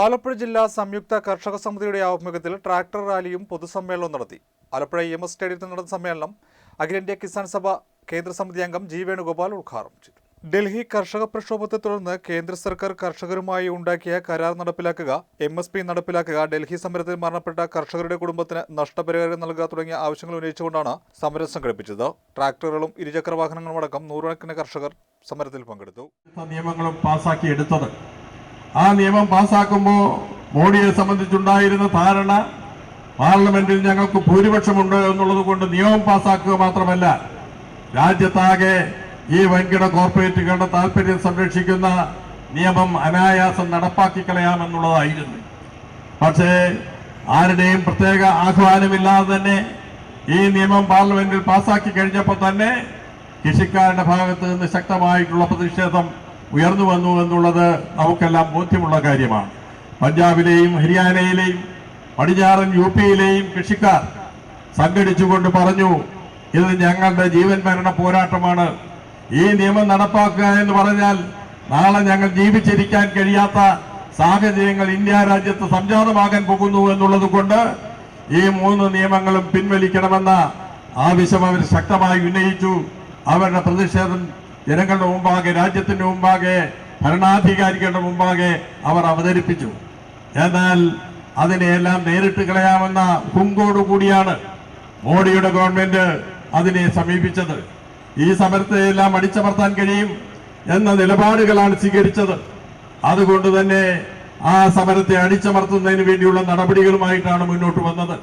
ആലപ്പുഴ ജില്ലാ സംയുക്ത കർഷക സമിതിയുടെ ആഭിമുഖ്യത്തിൽ ട്രാക്ടർ റാലിയും പൊതുസമ്മേളനവും നടത്തി. ആലപ്പുഴ എം എസ് സ്റ്റേഡിയത്തിൽ നടന്ന സമ്മേളനം അഖിലേന്ത്യാ കിസാൻ സഭ കേന്ദ്ര സമിതി അംഗം ജി വേണുഗോപാൽ ഉദ്ഘാടനം ചെയ്തു. ഡൽഹി കർഷക പ്രക്ഷോഭത്തെ തുടർന്ന് കേന്ദ്ര സർക്കാർ കർഷകരുമായി ഉണ്ടാക്കിയ കരാർ നടപ്പിലാക്കുക എം എസ് പി നടപ്പിലാക്കുക ഡൽഹി സമരത്തിൽ മരണപ്പെട്ട കർഷകരുടെ കുടുംബത്തിന് നഷ്ടപരിഹാരം നൽകുക തുടങ്ങിയ ആവശ്യങ്ങൾ ഉന്നയിച്ചുകൊണ്ടാണ് സമരം സംഘടിപ്പിച്ചത്. ട്രാക്ടറുകളും ഇരുചക്ര വാഹനങ്ങളും അടക്കം നൂറുകണക്കിന് കർഷകർ സമരത്തിൽ പങ്കെടുത്തു. നിയമങ്ങളും പാസാക്കി ആ നിയമം പാസാക്കുമ്പോൾ മോഡിയെ സംബന്ധിച്ചുണ്ടായിരുന്ന ധാരണ പാർലമെന്റിൽ ഞങ്ങൾക്ക് ഭൂരിപക്ഷമുണ്ട് എന്നുള്ളത് കൊണ്ട് നിയമം പാസാക്കുക മാത്രമല്ല രാജ്യത്താകെ ഈ വൻകിട കോർപ്പറേറ്റുകളുടെ താല്പര്യം സംരക്ഷിക്കുന്ന നിയമം അനായാസം നടപ്പാക്കി കളയാമെന്നുള്ളതായിരുന്നു. പക്ഷേ ആരുടെയും പ്രത്യേക ആഹ്വാനമില്ലാതെ തന്നെ ഈ നിയമം പാർലമെന്റിൽ പാസാക്കി കഴിഞ്ഞപ്പോൾ തന്നെ കൃഷിക്കാരുടെ ഭാഗത്ത് നിന്ന് ശക്തമായിട്ടുള്ള പ്രതിഷേധം ഉയർന്നു വന്നു എന്നുള്ളത് നമുക്കെല്ലാം ബോധ്യമുള്ള കാര്യമാണ്. പഞ്ചാബിലെയും ഹരിയാനയിലെയും പടിഞ്ഞാറൻ യു പിയിലെയും കൃഷിക്കാർ സംഘടിച്ചുകൊണ്ട് പറഞ്ഞു ഇത് ഞങ്ങളുടെ ജീവൻ മരണ പോരാട്ടമാണ്. ഈ നിയമം നടപ്പാക്കുക എന്ന് പറഞ്ഞാൽ നാളെ ഞങ്ങൾ ജീവിച്ചിരിക്കാൻ കഴിയാത്ത സാഹചര്യങ്ങൾ ഇന്ത്യ രാജ്യത്ത് സംജാതമാകാൻ പോകുന്നു എന്നുള്ളത് കൊണ്ട് ഈ മൂന്ന് നിയമങ്ങളും പിൻവലിക്കണമെന്ന ആവശ്യം അവർ ശക്തമായി ഉന്നയിച്ചു. അവരുടെ പ്രതിഷേധം ജനങ്ങളുടെ മുമ്പാകെ രാജ്യത്തിന്റെ മുമ്പാകെ ഭരണാധികാരികളുടെ മുമ്പാകെ അവർ അവതരിപ്പിച്ചു. എന്നാൽ അതിനെയെല്ലാം നേരിട്ട് കളയാമെന്ന കൂടിയാണ് മോഡിയുടെ ഗവൺമെന്റ് അതിനെ സമീപിച്ചത്. ഈ സമരത്തെ എല്ലാം അടിച്ചമർത്താൻ കഴിയും എന്ന നിലപാടുകളാണ് സ്വീകരിച്ചത്. അതുകൊണ്ട് തന്നെ ആ സമരത്തെ അടിച്ചമർത്തുന്നതിന് വേണ്ടിയുള്ള നടപടികളുമായിട്ടാണ് മുന്നോട്ട് വന്നത്.